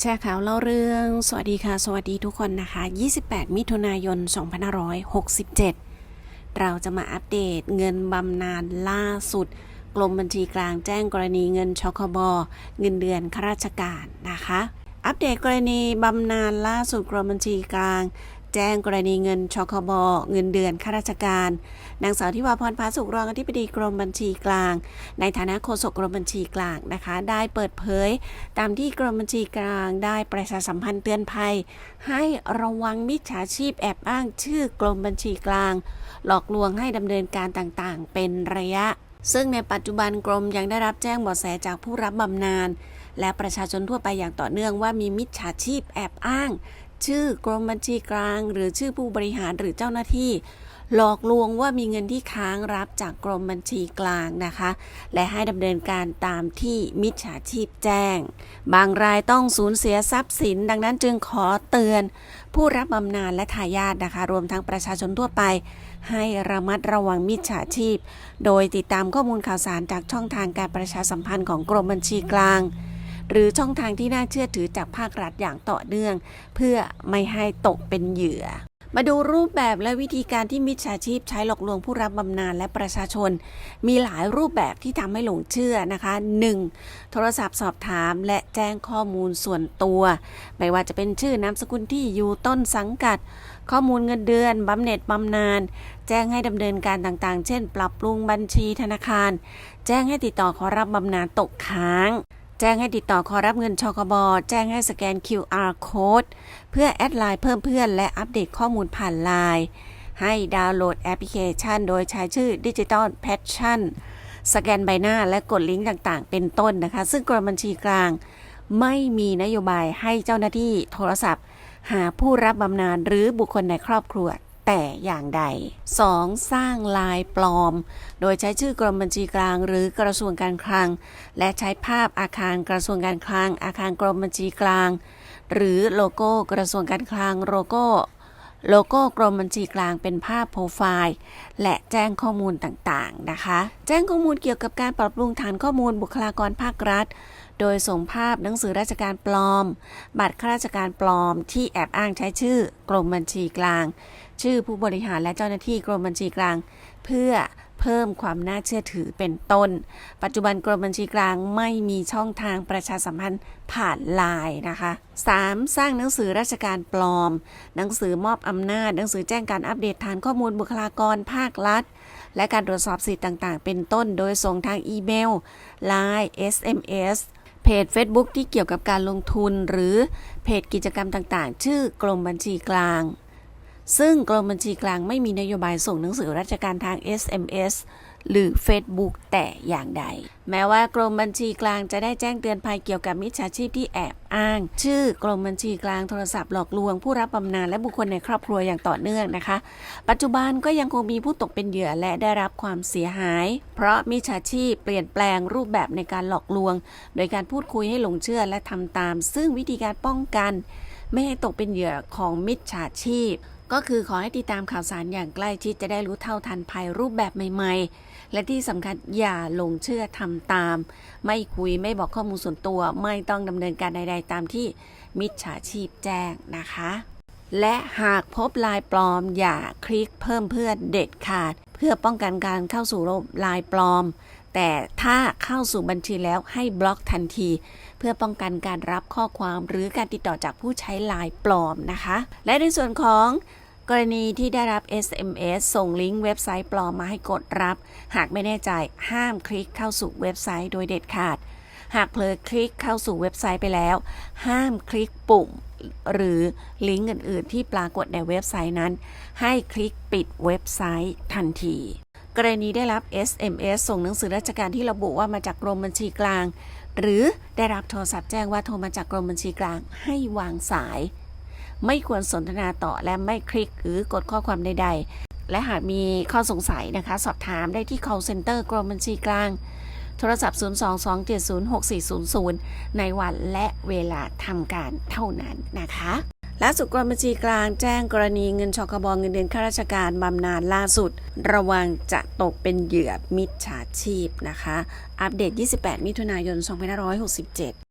แชร์ข่าวเล่าเรื่อง สวัสดีค่ะ สวัสดีทุกคนนะคะ 28 มิถุนายน 2567 เราจะมาอัปเดตเงินบำนาญล่าสุด กรมบัญชีกลางแจ้งกรณีเงินชคบเงินเดือนข้าราชการนะคะ อัปเดตกรณีบำนาญล่าสุดกรมบัญชีกลาง แจ้งกรณีเงินชคบเงินเดือนข้าราชการ นางสาวทิวาพรพาสุขรองอธิบดีกรมบัญชีกลาง ในฐานะโฆษกกรมบัญชีกลางนะคะ ได้เปิดเผย ตามที่กรมบัญชีกลางได้ประชาสัมพันธ์เตือนภัย ให้ระวังมิจฉาชีพแอบอ้างชื่อกรมบัญชีกลาง หลอกลวงให้ดำเนินการต่างๆ เป็นระยะ ซึ่งในปัจจุบันกรมยังได้รับแจ้งเบาะแสจากผู้รับบำนาญและประชาชนทั่วไปอย่างต่อเนื่องว่ามีมิจฉาชีพแอบอ้าง ชื่อกรมบัญชีกลาง หรือชื่อผู้บริหารหรือเจ้าหน้าที่ หลอกลวงว่ามีเงินที่ค้างรับจากกรมบัญชีกลางนะคะ และให้ดำเนินการตามที่มิจฉาชีพแจ้ง บางรายต้องสูญเสียทรัพย์สิน ดังนั้นจึงขอเตือน ผู้รับบำนาญและทายาทนะคะ รวมทั้งประชาชนทั่วไป ให้ระมัดระวังมิจฉาชีพ โดยติดตามข้อมูลข่าวสารจากช่องทางการประชาสัมพันธ์ของกรมบัญชีกลาง หรือช่องทางที่น่าเชื่อถือจากภาครัฐอย่างต่อเนื่อง เพื่อไม่ให้ตกเป็นเหยื่อมาดูรูปแบบและวิธีการที่มิจฉาชีพใช้หลอกลวงผู้รับบำนาญและประชาชน มีหลายรูปแบบที่ทำให้หลงเชื่อนะคะ 1. โทรศัพท์สอบถามและแจ้งข้อมูลส่วนตัว ไม่ว่าจะเป็นชื่อนามสกุลที่อยู่ต้นสังกัด ข้อมูลเงินเดือนบำเหน็จบำนาญแจ้งให้ดำเนินการต่างๆ เช่น ปรับปรุงบัญชีธนาคาร แจ้งให้ติดต่อขอรับบำนาญตกค้าง แจ้งให้ติดต่อขอรับเงินชกบแจ้งให้สแกน QR code เพื่อแอดไลน์เพิ่มเพื่อนและอัปเดตข้อมูลผ่านไลน์ให้ดาวน์โหลดแอปพลิเคชัน โดยใช้ชื่อ Digital Passion สแกนใบหน้าและกดลิงก์ต่างๆ เป็นต้นนะคะ ซึ่งกรมบัญชีกลาง ไม่มีนโยบายให้เจ้าหน้าที่โทรศัพท์ หาผู้รับบำนาญหรือบุคคลในครอบครัว แต่อย่างใด 2. สร้างลายปลอม โดยใช้ชื่อกรมบัญชีกลาง หรือกระทรวงการคลัง และใช้ภาพอาคารกระทรวงการคลัง อาคารกรมบัญชีกลาง หรือโลโก้กระทรวงการคลังโลโก้โลโก้กรมบัญชีกลางเป็นภาพโปรไฟล์ และแจ้งข้อมูลต่างๆนะคะ แจ้งข้อมูลเกี่ยวกับการปรับปรุงฐานข้อมูลบุคลากรภาครัฐ โดยส่งภาพหนังสือราชการปลอม บัตรข้าราชการปลอม ที่แอบอ้างใช้ชื่อกรมบัญชีกลาง ชื่อผู้บริหารและเจ้าหน้าที่กรมบัญชีกลาง เพื่อเพิ่มความน่าเชื่อถือเป็นต้น ปัจจุบันกรมบัญชีกลางไม่มีช่องทางประชาสัมพันธ์ผ่านไลน์นะคะ 3. สร้างหนังสือราชการปลอม หนังสือมอบอำนาจ หนังสือแจ้งการอัปเดตฐานข้อมูลบุคลากรภาครัฐ และการตรวจสอบสิทธิ์ต่าง ๆ เป็นต้น โดยส่งทางอีเมล Line SMS เพจ Facebook ที่เกี่ยวกับการลงทุน หรือเพจกิจกรรมต่างๆ ชื่อกรมบัญชีกลาง ซึ่งกรมบัญชีกลางไม่มีนโยบายส่งหนังสือราชการทาง SMS หรือ Facebook แต่อย่างใด แม้ว่ากรมบัญชีกลางจะได้แจ้งเตือนภัยเกี่ยวกับมิจฉาชีพที่แอบอ้าง ชื่อกรมบัญชีกลางโทรศัพท์หลอกลวงผู้รับบำนาญและบุคคลในครอบครัวอย่างต่อเนื่องนะคะ ปัจจุบันก็ยังคงมีผู้ตกเป็นเหยื่อและได้รับความเสียหาย เพราะมิจฉาชีพเปลี่ยนแปลงรูปแบบในการหลอกลวง โดยการพูดคุยให้หลงเชื่อและทำตาม ซึ่งวิธีการป้องกัน ไม่ให้ตกเป็นเหยื่อของมิจฉาชีพ ก็คือขอให้ติดตามข่าวสารอย่างใกล้ชิดจะได้รู้เท่าทันภัยรูปแบบใหม่ ๆ และที่สำคัญอย่าหลงเชื่อทำตาม ไม่คุยไม่บอกข้อมูลส่วนตัว ไม่ต้องดำเนินการใด ๆ ตามที่มิจฉาชีพแจ้งนะคะ และหากพบลายปลอมอย่าคลิกเพิ่มเพื่อนเด็ดขาด เพื่อป้องกันการเข้าสู่ระบบลายปลอม แต่ถ้าเข้าสู่บัญชีแล้วให้บล็อกทันที เพื่อป้องกันการรับข้อความหรือการติดต่อจากผู้ใช้ลายปลอมนะคะ และในส่วนของ กรณีที่ได้รับ SMS ส่งลิงก์เว็บไซต์ปลอมมาให้กดรับ หากไม่แน่ใจห้ามคลิกเข้าสู่เว็บไซต์โดยเด็ดขาด หากเผลอคลิกเข้าสู่เว็บไซต์ไปแล้ว ห้ามคลิกปุ่ม หรือลิงก์อื่น ๆ ที่ปรากฏในเว็บไซต์นั้น ให้คลิกปิดเว็บไซต์ทันที กรณีได้รับ SMS ส่งหนังสือราชการที่ระบุว่ามาจากกรมบัญชีกลาง หรือได้รับโทรศัพท์แจ้งว่าโทรมาจากกรมบัญชีกลางให้วางสาย ไม่ควรสนทนาต่อและไม่คลิกหรือกดข้อความใด ๆ และหากมีข้อสงสัยนะคะ สอบถามได้ที่ call center กรมบัญชีกลาง โทรศัพท์ 022706400 ในวันและเวลาทำการเท่านั้นนะคะล่าสุดกรมบัญชีกลางแจ้งกรณีเงินชกบเงินเดือนข้าราชการบำนาญล่าสุด ระวังจะตกเป็นเหยื่อมิจฉาชีพนะคะ อัปเดต 28 มิถุนายน 2567